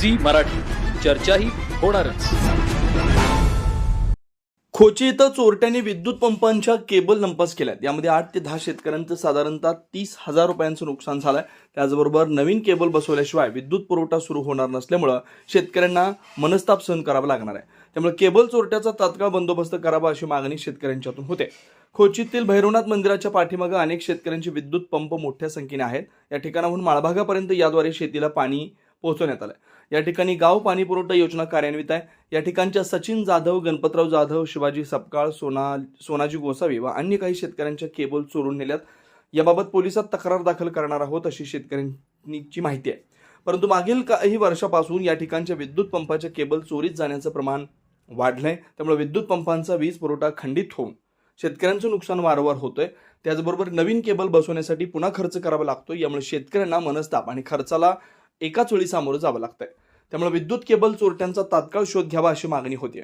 Zee Marathi. चर्चाही होणारच. खोची इथं चोरट्यांनी विद्युत पंपांच्या केबल लंपास केल्यात. यामध्ये आठ ते दहा शेतकऱ्यांचं साधारणतः तीस हजार रुपयांचं नुकसान झालंय. त्याचबरोबर नवीन केबल बसवल्याशिवाय विद्युत पुरवठा सुरू होणार नसल्यामुळं शेतकऱ्यांना मनस्ताप सहन करावा लागणार आहे. त्यामुळे केबल चोरट्याचा तात्काळ बंदोबस्त करावा अशी मागणी शेतकऱ्यांच्यातून होते. खोचीतील भैरवनाथ मंदिराच्या पाठीमागे अनेक शेतकऱ्यांचे विद्युत पंप मोठ्या संख्येने आहेत. या ठिकाणाहून माळभागापर्यंत याद्वारे शेतीला पाणी पोहोचवण्यात आलं या ठिकाणी गाव पाणी पुरवठा योजना कार्यान्वित आहे. या ठिकाणच्या सचिन जाधव गणपतराव जाधव शिवाजी सपकाळ सोना सोनाजी गोसावी व अन्य काही शेतकऱ्यांच्या केबल चोरून नेल्यात. याबाबत पोलिसात तक्रार दाखल करणार आहोत अशी शेतकऱ्यांची माहिती आहे. परंतु मागील काही वर्षापासून या ठिकाणच्या विद्युत पंपाच्या केबल चोरीत जाण्याचं प्रमाण वाढलंय. त्यामुळे विद्युत पंपांचा वीज पुरवठा खंडित होऊन शेतकऱ्यांचं नुकसान वारंवार होतंय. त्याचबरोबर नवीन केबल बसवण्यासाठी पुन्हा खर्च करावा लागतो यामुळे शेतकऱ्यांना मनस्ताप आणि खर्चाला एकाच वेळी सामोरं जावं लागतंय. त्यामुळे विद्युत केबल चोरट्यांचा तात्काळ शोध घ्यावा अशी मागणी होती